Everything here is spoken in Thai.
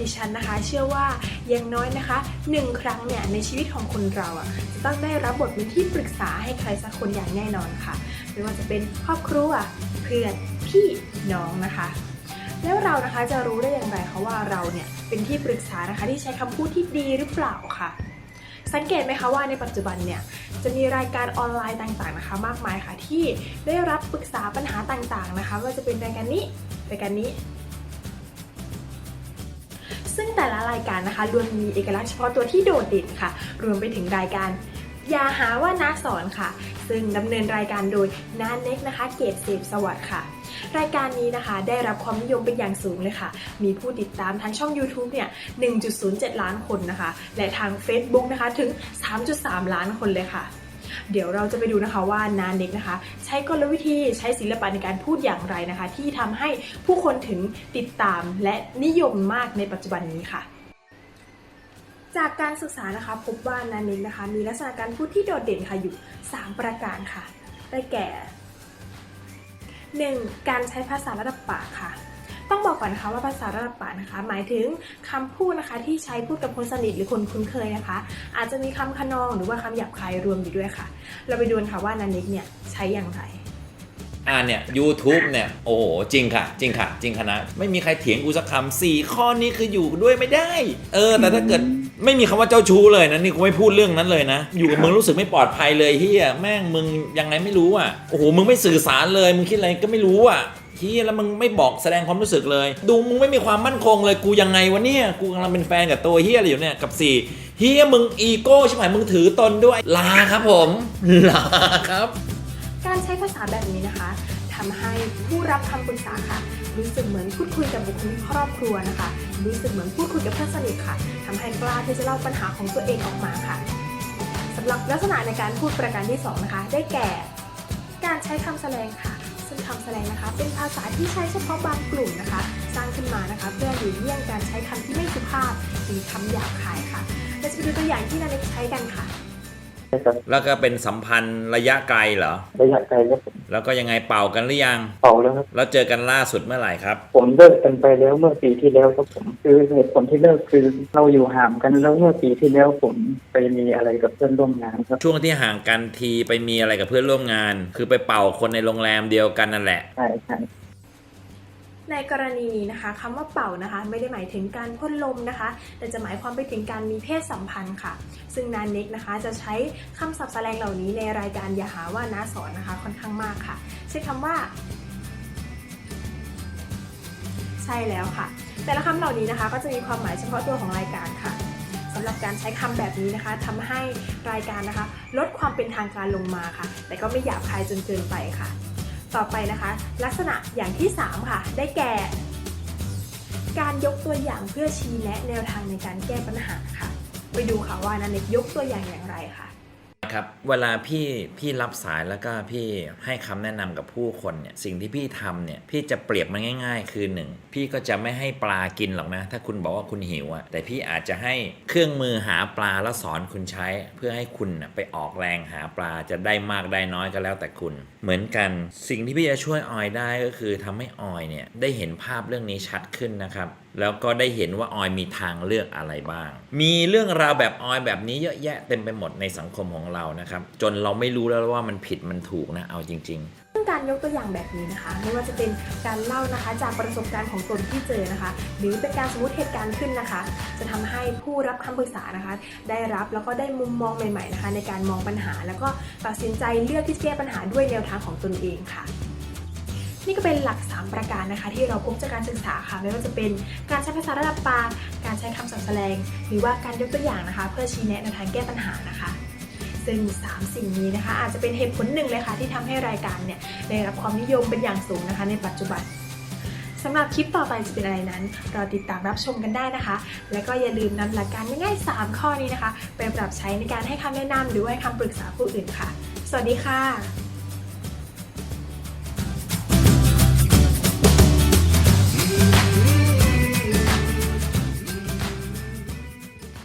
ดิฉันนะคะเชื่อว่าอย่างน้อยนะคะหนึ่งครั้งเนี่ยในชีวิตของคนเราอะจะต้องได้รับบทเป็นที่ปรึกษาให้ใครสักคนอย่างแน่นอนค่ะ ไม่ว่าจะเป็นครอบครัวเพื่อนพี่น้องนะคะ แล้วเรานะคะจะรู้ได้อย่างไรคะว่าเราเนี่ยเป็นที่ปรึกษานะคะที่ใช้คำพูดที่ดีหรือเปล่าค่ะสังเกตไหมคะว่าในปัจจุบันเนี่ยจะมีรายการออนไลน์ต่างๆนะคะ มากมายค่ะที่ได้รับปรึกษาปัญหาต่างๆนะคะว่าจะเป็นรายการนี้รายการนี้ แต่ละรายการนะคะล้วนมีเอกลักษณ์เฉพาะตัวที่โดดเด่นค่ะ รวมไปถึงรายการอย่าหาว่าน้าสอนค่ะ ซึ่งดำเนินรายการโดยน้าเน็กนะคะ เกตเสพสวัสดิ์ค่ะ รายการนี้นะคะได้รับความนิยมเป็นอย่างสูงเลยค่ะ มีผู้ติดตามทางช่อง YouTube เนี่ย 1.07 ล้านคนนะคะ และทาง Facebook นะคะถึง 3.3 ล้านคนเลยค่ะ เดี๋ยวเราจะไปดูนะคะว่านาเน็กนะคะ ใช้กลวิธีใช้ศิลปะในการพูดอย่างไรนะคะ ที่ทำให้ผู้คนถึงติดตามและนิยมมากในปัจจุบันนี้ค่ะจากการศึกษานะคะพบว่านาเน็กนะคะ มีลักษณะการพูดที่โดดเด่นค่ะอยู่ 3 ประการค่ะ ได้แก่ 1. การใช้ภาษาระดับปากค่ะ ต้องบอกก่อนนะคะว่าภาษาระดับปากนะคะ หมายถึงคำพูดนะคะที่ใช้พูดกับคนสนิทหรือคนคุ้นเคยนะคะ อาจจะมีคำขนองหรือว่าคำหยาบคายรวมอยู่ด้วยค่ะ เราไปดูกันค่ะว่านันนิกเนี่ยใช้อย่างไรอ่าเนี่ย YouTube เนี่ย โอ้โห จริงค่ะ จริงค่ะ จริงคณะ ไม่มีใครเถียงกูสักคำสี่ข้อนี้คืออยู่ด้วยไม่ได้ เออ แต่ถ้าเกิดไม่มีคำว่าเจ้าชู้เลยนะนี่กูไม่พูดเรื่องนั้นเลยนะ อยู่กับมึงรู้สึกไม่ปลอดภัยเลยเฮียแม่งมึงยังไงไม่รู้อะโอ้โหมึงไม่สื่อสารเลยมึงคิดอะไรก็ไม่รู้อะ เฮียแล้วมึงไม่บอกแสดงความรู้สึกเลย ดูมึงไม่มีความมั่นคงเลยกูยังไงวะเนี่ยกูกำลังเป็นแฟนกับตัวเฮียอะไรอยู่เนี่ยกับสี่เฮียมึงอีโก้ใช่ไหมมึงถือตนด้วยลาครับผมลาครับ การใช้ภาษาแบบนี้นะคะทำให้ผู้รับคำปรึกษาค่ะ รู้สึกเหมือนพูดคุยกับบุคคลในครอบครัวนะคะ รู้สึกเหมือนพูดคุยกับเพื่อนสนิทค่ะทำให้กล้าที่จะเล่าปัญหาของตัวเองออกมาค่ะสำหรับลักษณะในการพูดประการที่สองนะคะ ได้แก่ การใช้คำแสดงค่ะ ซึ่งคำแสดงนะคะ เป็นภาษาที่ใช้เฉพาะบางกลุ่มนะคะ สร้างขึ้นมานะคะ เพื่อหลีกเลี่ยงการใช้คำที่ไม่สุภาพหรือคำหยาบคายค่ะเราจะไปดูตัวอย่างที่นาเล็กใช้กันค่ะนะ ครับแล้วก็เป็นสัมพันธ์ระยะไกลเหรอ ระยะไกลแล้วผมแล้วก็ยังไงเป่ากันหรือยัง เป่าแล้วครับ แล้วเจอกันล่าสุดเมื่อไหร่ครับ ผมเลิกกันไปแล้วเมื่อปีที่แล้วครับผมคือเหตุผลที่เลิกคือเราอยู่ห่างกันแล้วเมื่อปีที่แล้วผมไปมีอะไรกับเพื่อนร่วมงานครับช่วงที่ห่างกันทีไปมีอะไรกับเพื่อนร่วมงาน คือไปเป่าคนในโรงแรมเดียวกันนั่นแหละ ใช่ใช่ ในกรณีนี้นะคะคำว่าเป่านะคะ ไม่ได้หมายถึงการพ่นลมนะคะ แต่จะหมายความไปถึงการมีเพศสัมพันธ์ค่ะ ซึ่งนานเน็กนะคะจะใช้คำศัพท์แสลงเหล่านี้ในรายการอย่าหาว่าน้าสอนนะคะค่อนข้างมากค่ะ ใช้คำว่า ใช่แล้วค่ะ แต่ละคำเหล่านี้นะคะ ก็จะมีความหมายเฉพาะตัวของรายการค่ะสำหรับการใช้คำแบบนี้นะคะทำให้รายการนะคะ ลดความเป็นทางการลงมาค่ะ แต่ก็ไม่หยาบคายจนเกินไปค่ะ ต่อไปนะคะ ลักษณะอย่างที่ 3 ค่ะ ได้แก่ การยกตัวอย่างเพื่อชี้แนะแนวทางในการแก้ปัญหาค่ะ ไปดูค่ะว่านันเน็กยกตัวอย่างอย่างไรค่ะ ครับ เวลาพี่พี่รับสายแล้วก็พี่ให้คำแนะนำกับผู้คนเนี่ยสิ่งที่พี่ทำเนี่ยพี่จะเปรียบมันง่าย ๆ คือหนึ่งพี่ก็จะไม่ให้ปลากินหรอกนะ ถ้าคุณบอกว่าคุณหิวอะแต่พี่อาจจะให้เครื่องมือหาปลาแล้วสอนคุณใช้ เพื่อให้คุณน่ะไปออกแรงหาปลาจะได้มากได้น้อยก็แล้วแต่คุณ เหมือนกันสิ่งที่พี่จะช่วยออยได้ก็คือทำให้ออยเนี่ยได้เห็นภาพเรื่องนี้ชัดขึ้นนะครับ แล้วก็ได้เห็นว่าออยมีทางเลือกอะไรบ้าง มีเรื่องราวแบบออยแบบนี้เยอะแยะเต็มไปหมดในสังคมของเรานะครับ จนเราไม่รู้แล้วว่ามันผิดมันถูกนะ เอาจริง ๆซึ่งการยกตัวอย่างแบบนี้นะคะ ไม่ว่าจะเป็นการเล่านะคะจากประสบการณ์ของตนที่เจอนะคะ หรือเป็นการสมมติเหตุการณ์ขึ้นนะคะ จะทำให้ผู้รับคำปรึกษานะคะ ได้รับแล้วก็ได้มุมมองใหม่ ๆนะคะ ในการมองปัญหา แล้วก็ตัดสินใจเลือกที่จะแก้ปัญหาด้วยแนวทางของตนเองค่ะ นี่ก็เป็นหลัก 3 ประการนะคะ ที่เราพบจากการศึกษาค่ะไม่ว่าจะเป็นการใช้ภาษาระดับปากการใช้คำศัพท์แสดงหรือว่าการยกตัวอย่างนะคะ เพื่อชี้แนะแนวทางแก้ปัญหานะคะซึ่ง 3 สิ่งนี้นะคะ อาจจะเป็นเหตุผลหนึ่งเลยค่ะ ที่ทำให้รายการเนี่ยได้รับความนิยมเป็นอย่างสูงนะคะ ในปัจจุบันสำหรับคลิปต่อไปจะเป็นอะไรนั้นรอติดตามรับชมกันได้นะคะ และก็อย่าลืมนำหลักการง่ายๆ3 ข้อนี้นะคะ ไปปรับใช้ในการให้คำแนะนำหรือว่าให้คำปรึกษาผู้อื่นค่ะ สวัสดีค่ะ